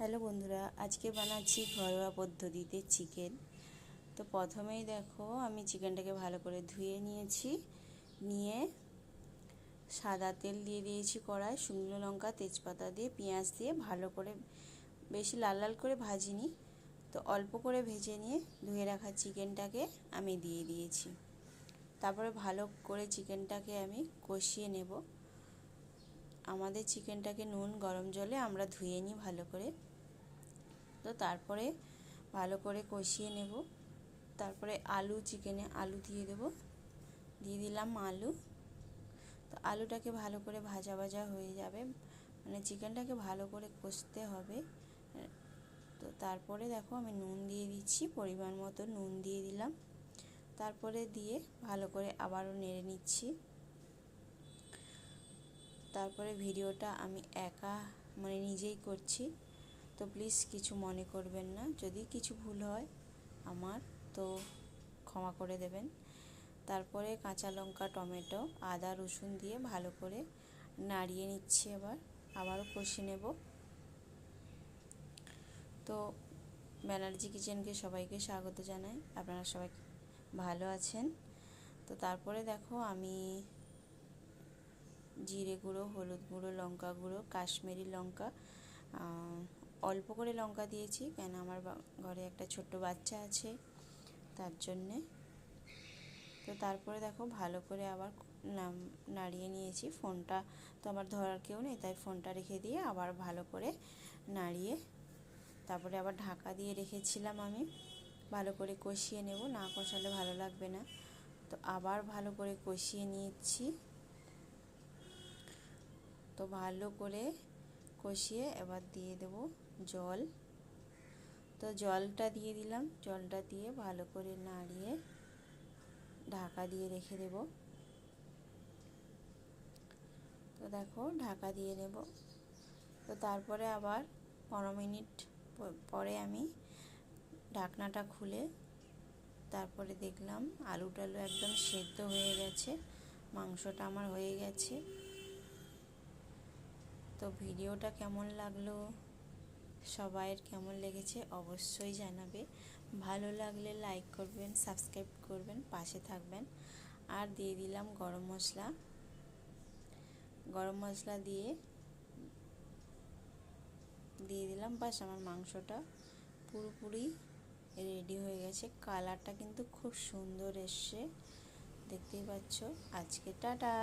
Hello বন্ধুরা, আজকে বানাচ্ছি ঘরোয়া পদ্ধতিতে চিকেন তো প্রথমেই দেখো, আমি চিকেনটাকে ভালো করে ধুয়ে নিয়েছি। নিয়ে সাদা তেল দিয়ে দিয়েছি কড়াই, শুকনো লঙ্কা, তেজপাতা দিয়ে, পেঁয়াজ দিয়ে ভালো করে, বেশি লাল লাল করে ভাজিনি। তো অল্প করে ভেজে নিয়ে ধুয়ে রাখা চিকেনটাকে আমি দিয়ে দিয়েছি। তারপরে ভালো করে চিকেনটাকে আমি কষিয়ে নেব। আমাদের চিকেনটাকে নুন, গরম জলে আমরা ধুয়ে নিই ভালো করে। তো তারপরে ভালো করে কষিয়ে নেব। তারপরে আলু চিকেনে আলু দিয়ে দেব। দিয়ে দিলাম আলু। তো আলুটাকে ভালো করে ভাজা ভাজা হয়ে যাবে। মানে চিকেনটাকে ভালো করে কষতে হবে। তো তারপরে দেখো আমি নুন দিয়ে দিচ্ছি, পরিমাণ মতো নুন দিয়ে দিলাম। তারপরে দিয়ে ভালো করে আবারও নেড়ে নিচ্ছি। তারপরে ভিডিওটা আমি একা মানে নিজেই করছি। তো প্লিজ কিছু মনে করবেন না। যদি কিছু ভুল হয় আমার, তো ক্ষমা করে দেবেন। তারপরে কাঁচা লঙ্কা, টমেটো, আদা, রসুন দিয়ে ভালো করে নাড়িয়ে নিচ্ছি এবার। আবারও কষে নেব। তো ব্যানার্জি কিচেনকে সবাইকে স্বাগত জানাই। আপনারা সবাই ভালো আছেন? তো তারপরে দেখো আমি জিরে গুঁড়ো, হলুদ গুঁড়ো, লঙ্কা গুঁড়ো, কাশ্মীরি লঙ্কা অল্প করে লঙ্কা দিয়েছি, কেন আমার ঘরে একটা ছোট্ট বাচ্চা আছে, তার জন্যে। তো তারপরে দেখো ভালো করে আবার নাম, নাড়িয়ে নিয়েছি, ফোনটা তো আমার ধরার কেউ নেই, তাই ফোনটা রেখে দিয়ে আবার ভালো করে নাড়িয়ে তারপরে আবার ঢাকা দিয়ে রেখেছিলাম আমি। ভালো করে কষিয়ে নেব, না কষালে ভালো লাগবে না। তো আবার ভালো করে কষিয়ে নিয়েছি। তো ভালো করে কষিয়ে এবার দিয়ে দেব। জল। তো জলটা দিয়ে দিলাম। জলটা দিয়ে ভালো করে নাড়িয়ে ঢাকা দিয়ে রেখে দেব। তো দেখো, ঢাকা দিয়ে নেব। তো তারপরে আবার পনেরো মিনিট পরে আমি ঢাকনাটা খুলে তারপরে দেখলাম আলু টালু একদম সেদ্ধ হয়ে গেছে। মাংসটা আমার হয়ে গেছে। তো ভিডিওটা কেমন লাগল? সবাইয়ের কেমন লেগেছে অবশ্যই জানাবে। ভালো লাগলে লাইক করবেন সাবস্ক্রাইব করবেন, পাশে থাকবেন। আর দিয়ে দিলাম গরম মশলা। গরম মশলা দিয়ে দিয়ে দিলাম বাস আমার মাংসটা পুরোপুরি রেডি হয়ে গেছে। কালারটা কিন্তু খুব সুন্দর এসছে। দেখতেই পাচ্ছ। আজকে টাটা!